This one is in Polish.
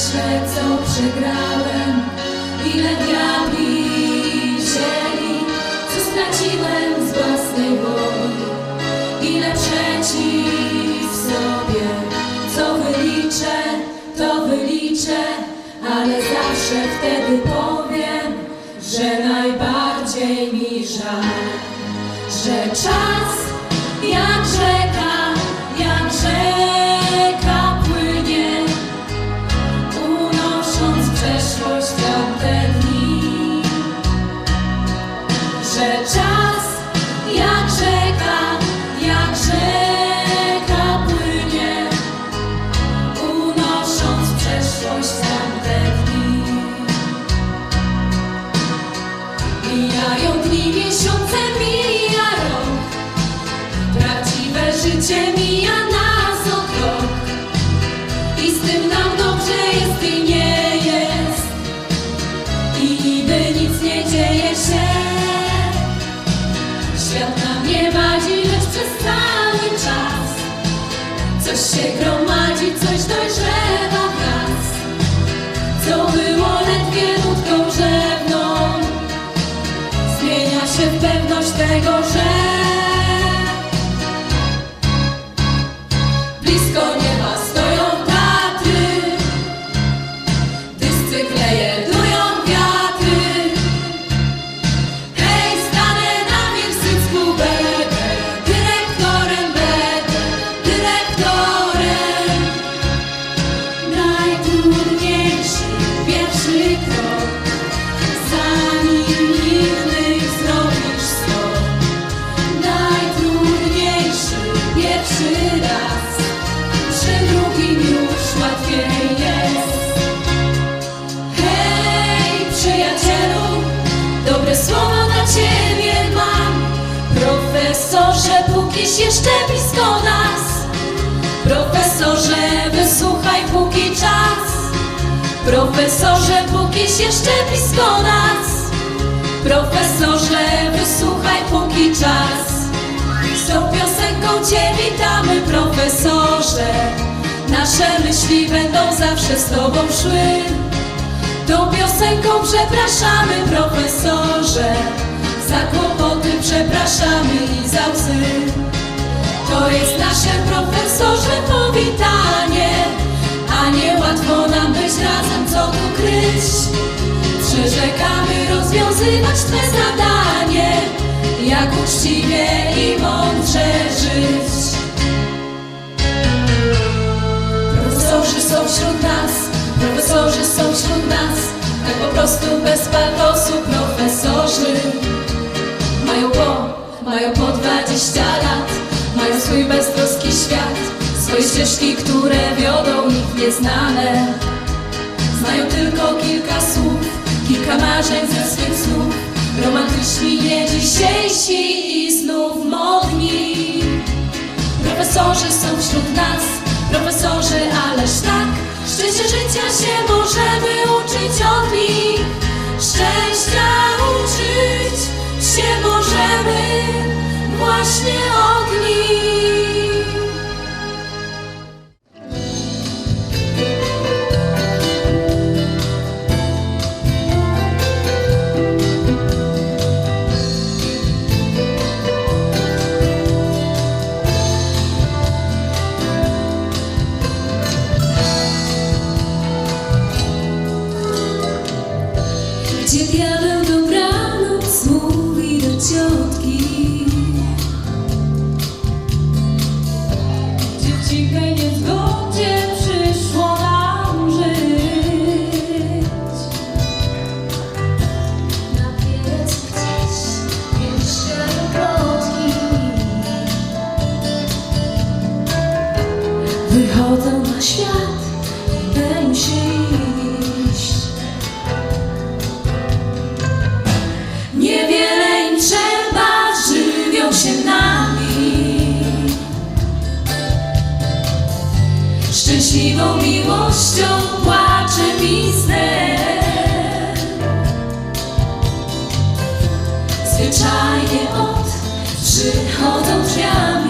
myślę, co przegrałem, ile diabli wzięli, co straciłem z własnej woli, ile przeciw sobie, co wyliczę, to wyliczę, ale zawsze wtedy powiem, że najbardziej mi żal, że czas Ziemi Pókiś jeszcze blisko nas. Profesorze, wysłuchaj, póki czas. Profesorze, pókiś jeszcze blisko nas. Profesorze, wysłuchaj, póki czas. Z tą piosenką Cię witamy, profesorze. Nasze myśli będą zawsze z Tobą szły. Tą piosenką przepraszamy, profesorze. Za kłopoty przepraszamy i za łzy. To jest nasze, profesorze, powitanie. A nie łatwo nam być razem, co tu kryć. Przyrzekamy rozwiązywać Twe zadanie. Jak uczciwie i mądrze żyć. Profesorzy są wśród nas, profesorzy są wśród nas, tak po prostu bez patosu profesorzy. Mają po, mają po 20 lat, mają swój beztroski świat, swoje ścieżki, które wiodą ich nieznane. Znają tylko kilka słów, kilka marzeń ze swych snów, romantyczni nie dzisiejsi i znów modni. Profesorzy są wśród nas, profesorzy, ależ tak Szczęście życia się możemy uczyć od nich Szczęścia uczyć się możemy właśnie od Wychodzą na świat, dają się iść Niewiele im trzeba, żywią się nami. Szczęśliwą miłością, płaczem i snem. Zwyczajnie od przychodzą drzwiami.